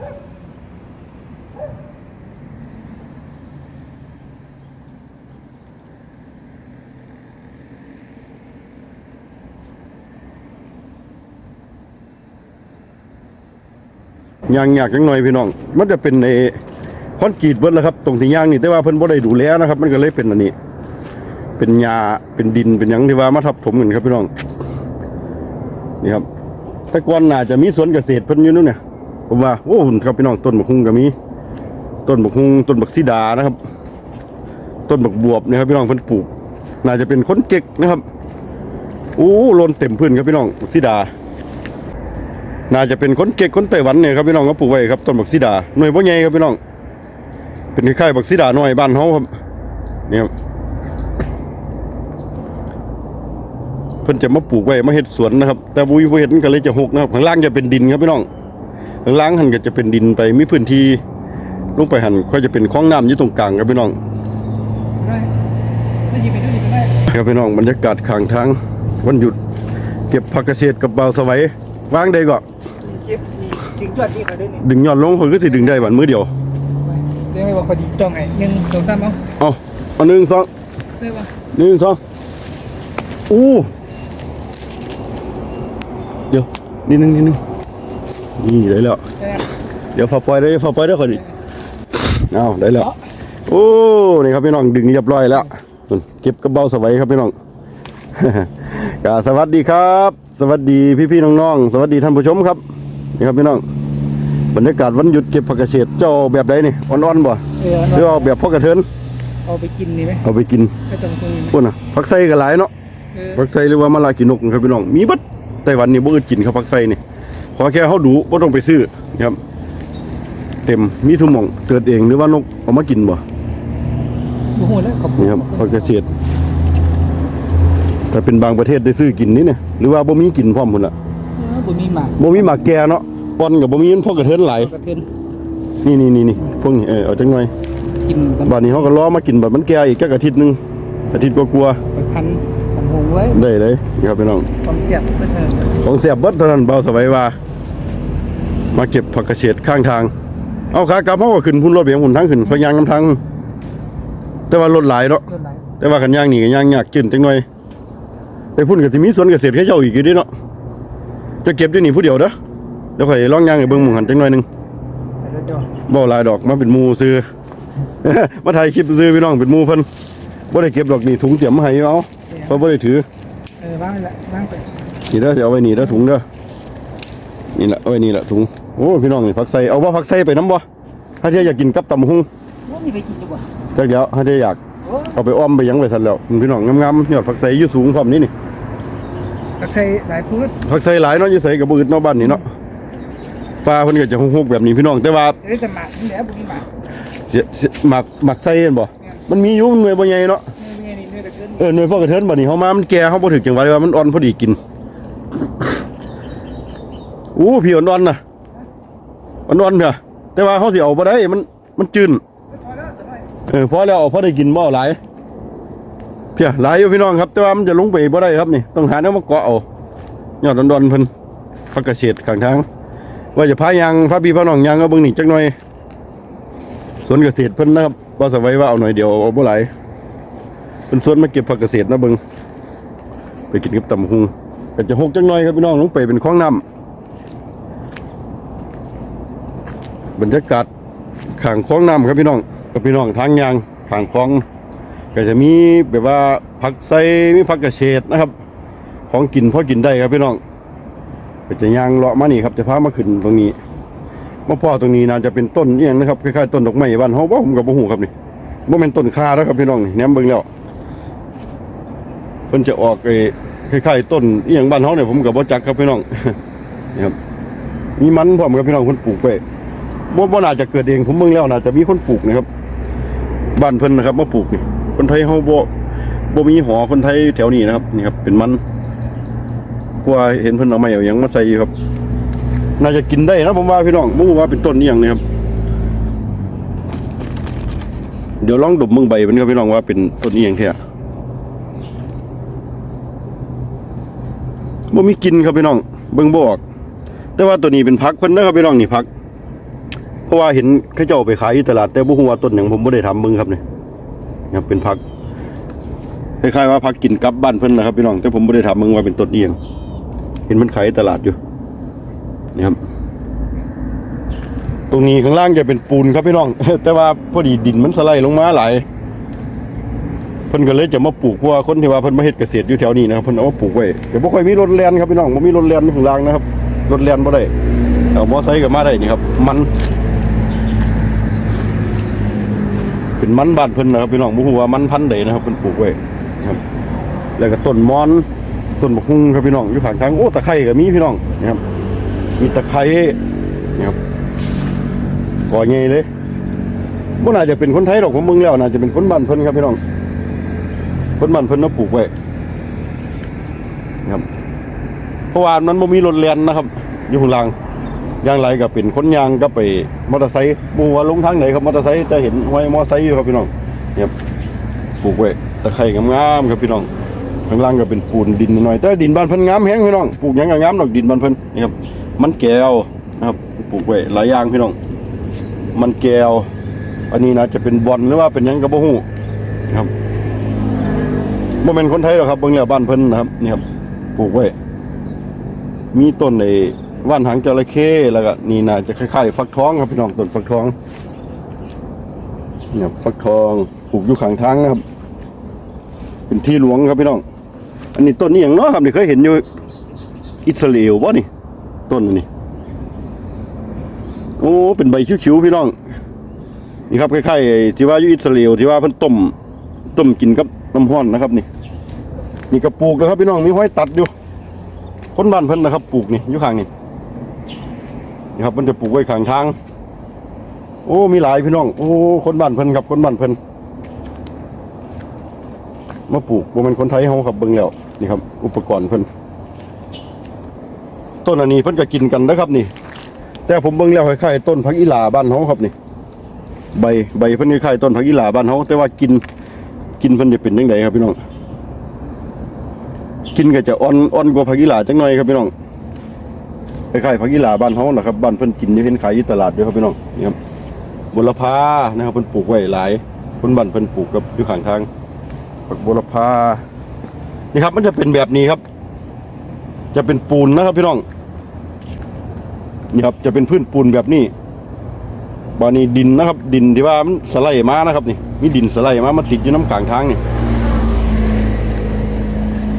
ยางยากจังหน่อยพี่น้อง มันจะเป็นในคอนกรีตเบิดแล้วครับ ตรงที่ยางนี่แต่ว่าเพิ่นบ่ได้ดูแลนะครับ มันก็เลยเป็นอันนี้ เป็นหญ้าเป็นดินเป็นหยังที่ว่ามาทับถมกันครับพี่น้อง นี่ครับ แต่ก่อนน่าจะมีสวนเกษตรเพิ่นอยู่นู่นเนี่ย ผมว่าโอ้หุ่นครับพี่น้องต้นบักฮุงก็มี ต้นบักฮุงต้นบักซีดานะครับ ต้นบักบวบนะครับพี่น้องเพิ่นปลูก น่าจะเป็นคนเก็กนะครับโอ้โลนเต็มพื้นครับพี่น้องบักซีดา น่าจะเป็นคนเก็กคนไต้หวันเนี่ยครับพี่น้องก็ปลูกไว้ครับต้นบักซีดาหน่วยบ่ใหญ่ครับพี่น้อง เป็นคล้ายๆบักซีดาหน่อยบ้านเฮาครับเนี่ครับเพิ่นจะมาปลูกไว้มาเฮ็ดสวนนะครับ แต่บุยบ่เฮ็ดมันก็เลยจะหกนะครับข้างล่างจะเป็นดินครับพี่น้อง ข้างล่างหันก็จะเป็นดินไปมีพื้นที่ลงไปหันก็จะเป็นคลองน้ำอยู่ตรงกลางครับพี่น้องได้ได้ยินไปด้วยยินไปได้ครับพี่น้องบรรยากาศข้างทางวันหยุด เก็บผักเกษตรกับเบาวสวัยวางได้ก็เก็บถึงจวดที่เขาด้วยนี่ดึงยอดลงคนก็สิดึงได้บัดมือเดียวเดี๋ยวให้บอกพอดีจองไงหนึ่งสองสามเอาเอาเอาหนึ่งสองได้ปะหนึ่งสองอู้เดี๋ยวนิดนึงนิดนึง นี่ได้แล้วได้เดี๋ยวฝาปล่อยได้ฝาปล่อยได้คนนี้เอาได้แล้ว โอ้ นี่ครับพี่น้องดึงเรียบร้อยแล้วส่วนเก็บกระเป๋าสบายครับพี่น้องก็สวัสดีครับ สวัสดีพี่ๆน้องๆ สวัสดีท่านผู้ชมครับ นี่ครับพี่น้อง บรรยากาศวันหยุดเก็บผักเกษตรเจ้าเอาแบบใดนี่อ่อนๆบ่เออหรือเอาแบบพ่อกระเทินเอาไปกินนี่ไหมเอาไปกินก็จองตรงนี้ไหมพวกน่ะผักไส้ก็หลายเนาะเออผักไส้หรือว่ามาลากินกนะครับพี่น้อง มีเบัดไต้หวันนี่บ่อึดกินครับผักไส้นี่ ขอแค่เฮาดูบ่ต้องไปซื้อนะครับ เต็มมีทุกหม่องเกิดเองหรือว่านกเอามากินบ่โอ้โหแล้วขอบคุณนี่ครับผักเกษตรถ้าเป็นบางประเทศได้ซื้อกินนี่เนี่ยหรือว่าบ่มีกินพร้อมพุ่นล่ะบุมีหมากบ่มีหมากแก่เนาะปอนกับบ่มีมันพอกระเทินหลายกระเทียมนี่นี่นี่นี่พวกนี้เออเอาจังหน่อยกินกันบัดนี้เฮาก็รอมากินบัดมันแก่อีกจักอาทิตย์หนึงอาทิตย์กว่าไปพันของหงไว้ๆได้เลยนี่ครับพี่น้องความเสียบเพื่อนเออของแซ่บเบิดเท่านั้นเบาสบายว่า มาเก็บผักเกษตรข้างทาง เอาขากลับเฮาก็ขึ้นพุ่นรถเบียงหุ่นทางขึ้นพยางนำทางแต่ว่ารถหลายเนาะเรื่องไหนแต่ว่ากันย่างนี่ก็ย่างยากจืนจังหน่อยไปพุ่นก็สิมีสวนเกษตรให้เจ้าอีกอยู่เดิเนาะจะเก็บอยู่นี่ผู้เดียวเด้อเดี๋ยวข่อยลองย่างให้เบิ่งหมู่หันจังหน่อยหนึงไปเรื่อยบ่หลายดอกมาเป็นหมู่ซื้อมาถ่ายคลิปซื้อพี่น้องเป็นหมู่เพิ่นบ่ได้เก็บดอกนี่ถุงเตรียมมาให้เอาเพราะบ่ได้ถือๆเออว่างละว่างไปนี่เด้อสิเอาไว้นี่เด้อถุงเด้อนี่ล่ะเอาไว้นี่ล่ะถุง โอ้พี่น้องนี่ผักใส่เอาบ่ผักใส่ไปน้ำบ่ถ้าเที่ยอยากกินกับตำหุงว่ามีไปกินดีกว่าจักเดี๋ยวถ้าเที่ยอยากโอ้เอาไปอ้อมไปหยังไว้ซั่นแล้วพี่น้องงามๆยอดผักใส่อยู่สูงพร้อมนี่นี่ตักใส่หลายพืชผักใส่หลายเนาะอยู่ใส่กับบืดเนาะบ้านนี่เนาะปลาเพิ่นก็จะฮุกๆแบบนี้พี่น้องแต่ว่าเอ้ยแต่หมากนี่แหละบุมีหมากเสียเสียหมักหมักใส่เห็นบ่มันมีอยู่หน่วยบ่ใหญ่เนาะนี่นี่นี่ตะเกินเออหน่วยพ่อกระเทินบัดนี้เฮามามันแก่เฮาบ่ถึกจังหวะเลยว่ามันอ่อนพอดีกินอู้พี่อ่อนๆน่ะ อ่อนๆเด้อแต่ว่าเฮาสิเอาบ่ได้มันมันจืนพอแล้วจะได้เออพอแล้วเอาพอได้กินบ่หลายเพียหลายอยู่พี่น้องครับ แต่ว่ามันจะลงไปบ่ได้ครับนี่ต้องหาแนวมาเกาะเอายอดดอนๆเพิ่นผักเกษตรข้างทาง ว่าจะพายางพาพี่พาน้องยางเอาเบิ่งนี่จักหน่อยสวนเกษตรเพิ่นนะครับบ่าสบายว่าเอาหน่อยเดียวเอาบ่หลายเพิ่นสวนมาเก็บผักเกษตรนะเบิ่งไปกินกับตำบักหุงก็จะหกจักหน่อยครับพี่น้องลงไปเป็นคลองน้ำ บรรยากาศข้างคลองน้ำครับพี่น้องกับพี่น้องทางยางข้างคลอง ก็จะมีแบบว่าผักไส่มีผักเกษตรนะครับ ของกินพอกินได้ครับพี่น้องก็จะยางเลาะมานี่ครับจะพามาขึ้นตรงนี้มาพ่อตรงนี้น่าจะเป็นต้นเอียงนะครับคล้ายๆต้นดอกไม้บ้านเฮาบ่ผมกับบ่ฮู้ครับนี่บ่แม่นต้นคาแล้วครับพี่น้องนี่แหนมเบิ่งแล้วเพิ่นจะออกไอ้คล้ายๆต้นเอียงบ้านเฮาเนี่ยผมก็บ่จักครับพี่น้องนี่ครับมีมันพร้อมครับพี่น้องเพิ่นปลูกไว้ บ่บ่น่าจะเกิดเองผมเบิ่งแล้วน่าจะมีคนปลูกนะครับบ้านเพิ่นนะครับมาปลูกนี่คนไทยเฮาบ่บ่มีหอคนไทยแถวนี้นะครับนี่ครับ เป็นมันกลัวเห็นเพิ่นเอาไม้เอาหยังมาใส่อยู่ครับ น่าจะกินได้นะผมว่าพี่น้องบ่รู้ว่าเป็นต้นนี้อย่งนี้ครับ เดี๋ยวลองดมเบิ่งใบมันครับพี่น้องว่าเป็นต้นนี้อย่งแท้บ่มีกินครับพี่น้องเบิ่งบ่ออกแต่ว่าตัวนี้เป็นพักเพิ่นนะครับพี่น้องนี่พัก เพราะว่าเห็นเขาเจ้าไปขายอยู่ตลาดแต่บ่ฮู้ว่าต้นหยังผมบ่ได้ทำมึงครับเนี่ครับเป็นผักคล้ายๆว่าผักกินกลับบ้านเพิ่นนะครับพี่น้องแต่ผมบ่ได้ทำมึงว่าเป็นต้นเอียง เห็นมันขายตลาดอยู่นี่ครับ ตรงนี้ข้างล่างจะเป็นปูนครับพี่น้อง แต่ว่าพอดีดินมันสไลด์ลงมาหลายเพิ่นก็เลยจะมาปลูกเพราะว่าคนที่ว่าเพิ่นมาเฮ็ดเกษตรอยู่แถวนี้นะครับเพิ่นเอามาปลูกไว้แต่บ่ค่อยมีรถแล่นครับพี่น้องบ่มีรถแล่นข้างล่างนะครับรถแล่นบ่ได้เอามอไซค์ก็มาได้นี่ครับ มัน เป็นมันบ้านเพิ่นนะครับพี่น้องบ่ฮู้ว่ามันพันธุ์ใดนะครับเพิ่นปลูกไว้นะครับแล้วก็ต้นมอนต้นบักฮุ่งครับพี่น้องอยู่ข้างทางโอ้ตะไคร้ก็มีพี่น้องนะครับมีตะไคร้นะครับก่อใหญ่เลยบ่น่าจะเป็นคนไทยหรอกผมเบิ่งแล้วน่าจะเป็นคนบ้านเพิ่นครับพี่น้องคนบ้านเพิ่นเอาปลูกไว้นะครับเพราะว่ามันบ่มีรถแล่นนะครับ อยู่ข้างล่าง อย่างไรก็เป็นคนยางก็ไปมอเตอร์ไซค์บูว่าลงทางไหนครับมอเตอร์ไซค์แต่เห็นห้อยมอเตอร์ไซค์อยู่ครับพี่น้องเนี่ยปลูกไว้ตะไคร้งามๆครับพี่น้องข้างล่างก็เป็นปูนดินหน่อยแต่ดินบ้านเพิ่นงามแฮงพี่น้องปลูกยังก็งามดอกดินบ้านเพิ่นนี่ครับมันแก้วนะครับปลูกไว้หลายอย่างพี่น้อง มันแก้ว อันนี้นะจะเป็นบอลหรือว่าเป็นยังก็บ่ฮู้นะครับบ่แม่นคนไทยหรอกครับเบิ่งแล้วบ้านเพิ่นนะครับนี่ครับปลูกไว้มีต้นไอ้ ว่านหางจระเข้แล้วก็นี่น่าจะคล้ายๆฟักทองครับพี่น้องต้นฟักทองเนี่ยฟักทองปลูกอยู่ข้างทางนะครับ เป็นที่หลวงครับพี่น้อง อันนี้ต้นนี้อย่างน้อครับนี่เคยเห็นอยู่อิสราเอลบ่นี่ ต้นอันนี้โอ้เป็นใบคิ้วๆพี่น้องนี่ครับคล้ายๆที่ว่าอยู่อิสราเอลที่ว่าเพิ่นต้มต้มกินกับน้ำห้อนนะครับ นี่นี่ก็ปลูกแล้วครับพี่น้องมีห้อยตัดอยู่คนบ้านเพิ่นนะครับปลูกนี่อยู่ข้างนี่ นี่ครับมันจะปลูกไว้ข้างทาง โอ้มีหลายพี่น้อง โอ้คนบ้านเพิ่นครับคนบ้านเพิ่นมาปลูกบ่แม่นคนไทยเฮาครับเบิ่งแล้วนี่ครับ อุปกรณ์เพิ่นต้นอันนี้เพิ่นก็กินกันนะครับนี่ แต่ผมเบิ่งแล้วคล้ายๆต้นผักอีหร่าบ้านเฮาครับนี่ ใบใบเพิ่นคล้ายๆต้นผักอีหร่าบ้านเฮาแต่ว่ากินกินเพิ่นจะเป็นจังไดครับพี่น้องกินก็จะอ่อนอ่อนกว่าผักอีหร่าจังหน่อยครับพี่น้อง คล้ายๆผักอีหร่าบ้านเฮานะครับบ้านเพิ่นกินอยู่เห็นขายอยู่ตลาดด้วยครับพี่น้องนี่ครับบุรพานะครับเพิ่นปลูกไว้หลายคนบ้านเพิ่นปลูกกับอยู่ข้างทางผักบุรพานี่ครับ มันจะเป็นแบบนี้ครับ จะเป็นปูนนะครับพี่น้องนี่ครับจะเป็นพื้นปูนแบบนี้บานี้ดินนะครับ ดินที่ว่ามันสไลด์มานะครับ นี่มีดินสไลด์มามาติดอยู่น้ำขางทางนี่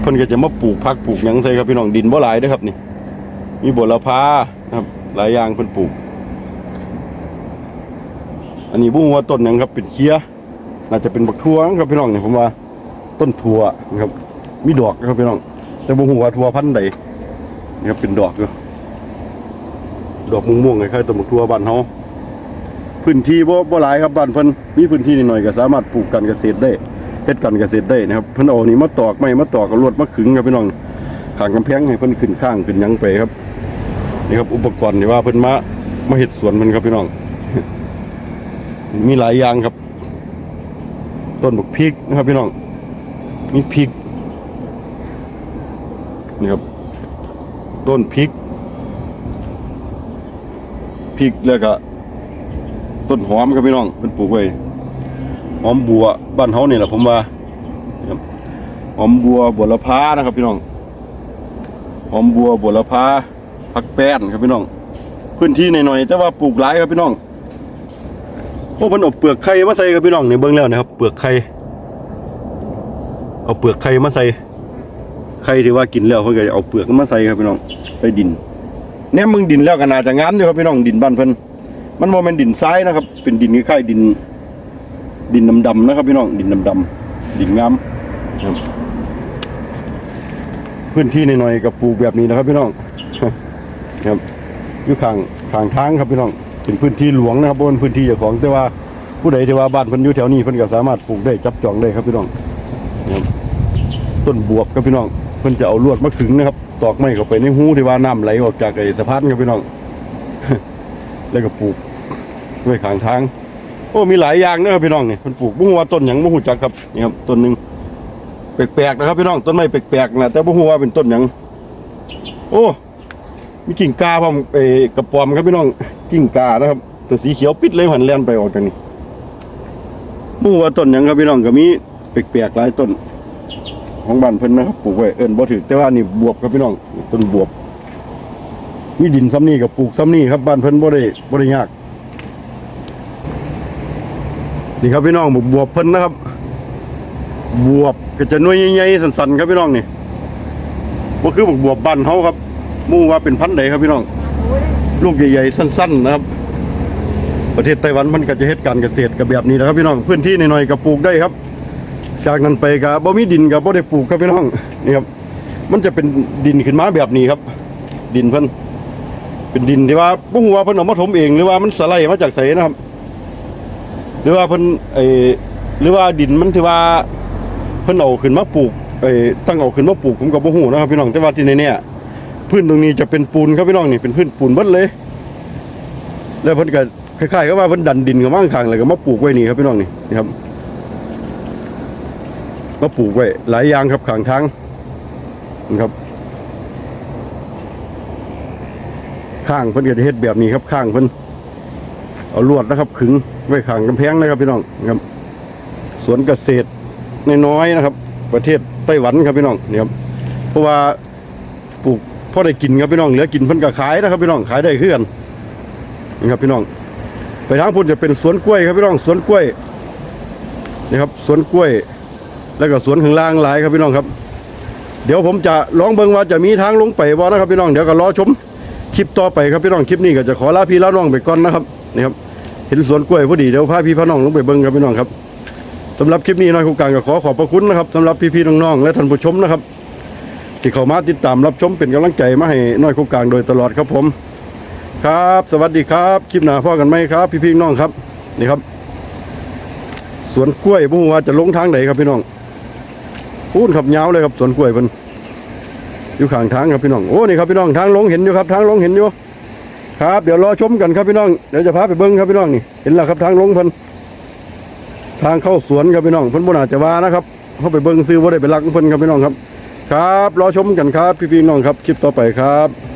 เพิ่นก็จะมาปลูกพักปลูกหยังใส่ครับพี่น้องดินบ่หลายเด้อครับนี่ มีบุรพาครับ หลายอย่างเพิ่นปลูก อันนี้บุ้งว่าต้นหยังครับเป็นเคี้ยน่าจะเป็นบักทั่วครับพี่น้องเนี่ยผมว่า ต้นทั่วนะครับ มีดอกนะครับพี่น้อง แต่บ่ฮู้ว่าทั่วพันธุ์ใดนี่ครับเป็นดอกอยู่ดอกม่วงๆคล้ายๆต้นบักทั่วบ้านเฮาพื้นที่บ่บ่หลายครับบ้านเพิ่นมีพื้นที่นิดหน่อยก็สามารถปลูกการเกษตรได้เฮ็ดการเกษตรได้นะครับเพิ่นเอานี่มาตอกไม้มาตอกกับลวดมาขึงครับพี่น้องข้างกำแพงให้เพิ่นขึ้นข้างขึ้นหยังไปครับ นี่ครับอุปกรณ์ที่ว่าเพิ่นมามาเฮ็ดสวนเพิ่นครับพี่น้อง มีหลายอย่างครับ ต้นบักพริกนะครับพี่น้อง มีพริกนี่ครับ ต้นพริกพริกแล้วก็ต้นหอมครับพี่น้องเป็นปลูกไว้หอมบัวบ้านเฮานี่แหละผมว่าหอมบัวบัวละพานะครับพี่น้องหอมบัวบัวละพา ผักแป้นครับพี่น้อง พื้นที่หน่อยๆแต่ว่าปลูกหลายครับพี่น้องโอ้มันอาเปลือกไข่มาใส่กับพี่น้องในเบื้องแล้วนะครับ เปลือกไข่เอาเปลือกไข่มาใส่ไข่ที่ว่ากินแล้วเพิ่นก็จะเอาเปลือกมาใส่ครับพี่น้องใส่ดินเนี่ยมึงดินแล้วก็น่าจะงามอยู่ครับพี่น้องดินบ้านเพิ่นมันบ่แม่นดินทรายนะครับ เป็นดินคล้ายๆดิน ดินดำๆนะครับ พี่น้องดินดำๆดินงามพื้นที่หน่อยๆกับปลูกแบบนี้นะครับพี่น้อง ครับอยู่ข้างข้างทางครับพี่น้องเป็นพื้นที่หลวงนะครับบนพื้นที่เจ้าของ แต่ว่าผู้ใดที่ว่าบ้านเพิ่นอยู่แถวนี้เพิ่นก็สามารถปลูกได้จับจองได้ครับพี่น้องต้นบวบครับพี่น้องเพิ่นจะเอาลวดมาขึงนะครับ ตอกไม้เข้าไปในหูที่ว่าน้ำไหลออกจากไอ้สะพานครับพี่น้อง แล้วก็ปลูกไว้ข้างทาง โอ้มีหลายอย่างนะครับพี่น้องนี่เพิ่นปลูกบ่ฮู้ว่าต้นหยังบ่ฮู้จักครับนี่ครับต้นหนึงแปลกๆนะครับพี่น้องต้นไม้แปลกๆนะแต่บ่ฮู้ว่าเป็นต้นหยังโอ้ มีกิ่งกาพร้อมเออกระปอมครับพี่น้องกิ่งกานะครับแตัวสีเขียวปิดเลยหันแล่นไปออกจากนี้บ่ฮู้ว่าต้นหยังครับพี่น้องก็มีแปลกๆหลายต้น ของบ้านเพิ่นนะครับปลูกไว้เอิ้นบ่ถือแต่ว่านี่บวบครับพี่น้องต้นบวบ มีดินซ้ำนี่กับปลูกซ้ำนี่ครับบ้านเพิ่นบ่ได้บ่ได้ยากนี่ครับพี่น้องบวบบวบเพิ่นนะครับ บวบก็จะหน่วยใหญ่ๆสันๆครับพี่น้องนี่บ่คือบวบบวบบ้านเฮาครับ มู่ว่าเป็นพันธุ์ใดครับพี่น้อง ลูกใหญ่ๆสั้น ๆ นะครับ ประเทศไต้หวันมันก็จะเฮ็ดการเกษตรกับแบบนี้นะครับพี่น้องพื้นที่น้อยๆก็ปลูกได้ครับ จากนั้นไปก็บ่มีดินก็บ่ได้ปลูกครับพี่น้องนี่ครับมันจะเป็นดินขึ้นมาแบบนี้ครับ ดินเพิ่นเป็นดินที่ว่าบ่ฮู้ว่าเพิ่นเอามาถมเองหรือว่ามันสไลด์มาจากไสนะครับ หรือว่าเพิ่นไอ้หรือว่าดินมันที่ว่าเพิ่นเอาขึ้นมาปลูกไอ้ตั้งเอาขึ้นมาปลูกผมก็บ่ฮู้นะครับพี่น้องแต่ว่าที่แน่ๆ พื้นตรงนี้จะเป็นปูนครับพี่น้องนี่เป็นพื้นปูนเบิดเลย แล้วเพิ่นก็คล้ายๆกับว่าเพิ่นดันดินเข้ามาข้างๆแล้วก็มาปลูกไว้นี่ครับพี่น้องนี่นี่ครับมาปลูกไว้หลายอย่างครับขางทางนะครับข้างเพิ่นก็จะเฮ็ดแบบนี้ครับข้างเพิ่นเอาลวดนะครับ ขึงไว้ข้างกำแพงนะครับพี่น้องนะครับ สวนเกษตรน้อยๆนะครับ ประเทศไต้หวันครับพี่น้องนี่ครับเพราะว่าปลูก พอได้กินครับพี่น้องเหลือกินเพิ่นก็ขายนะครับพี่น้องขายได้คือนนี่ครับพี่น้อง ไปทางพุ่นจะเป็นสวนกล้วยครับพี่น้องสวนกล้วยนี่ครับสวนกล้วย แล้วก็สวนข้างล่างหลายครับพี่น้องครับ เดี๋ยวผมจะลองเบิ่งว่าจะมีทางลงไปบ่นะครับพี่น้องเดี๋ยวก็รอชมคลิปต่อไปครับพี่น้องคลิปนี้ก็จะขอลาพี่ลาน้องไปก่อนนะครับนี่ครับเห็นสวนกล้วยพอดีเดี๋ยวพาพี่พาน้องลงไปเบิ่งครับพี่น้องครับสำหรับคลิปนี้น้อยคู่กางก็ขอขอบพระคุณนะครับสำหรับพี่ๆน้องๆและท่านผู้ชมนะครับ ที่เข้ามาติดตามรับชมเป็นกำลังใจมาให้น้อยคู่กลางโดยตลอดครับผม ครับ สวัสดีครับ คลิปหน้าพ่อกันไหมครับ พี่ๆน้องครับนี่ครับ สวนกล้วยบ่ฮู้ว่าจะลงทางไหนครับพี่น้องพูนขับยาวเลยครับสวนกล้วยเพิ่นอยู่ข้างทางครับพี่น้องโอ้นี่ครับพี่น้องทางลงเห็นอยู่ครับ ทางลงเห็นอยู่ครับ เดี๋ยวรอชมกันครับพี่น้องเดี๋ยวจะพาไปเบิ้งครับพี่น้องนี่เห็นแล้วครับทางลงเพิ่นทางเข้าสวนครับพี่น้องเพิ่นบ่น่าจะว่านะครับเข้าไปเบิ้งซื้อบ่ได้ไปลักเพิ่นครับพี่น้องครับ ครับรอชมกันครับ พี่พีน้องครับคลิปต่อไปครับ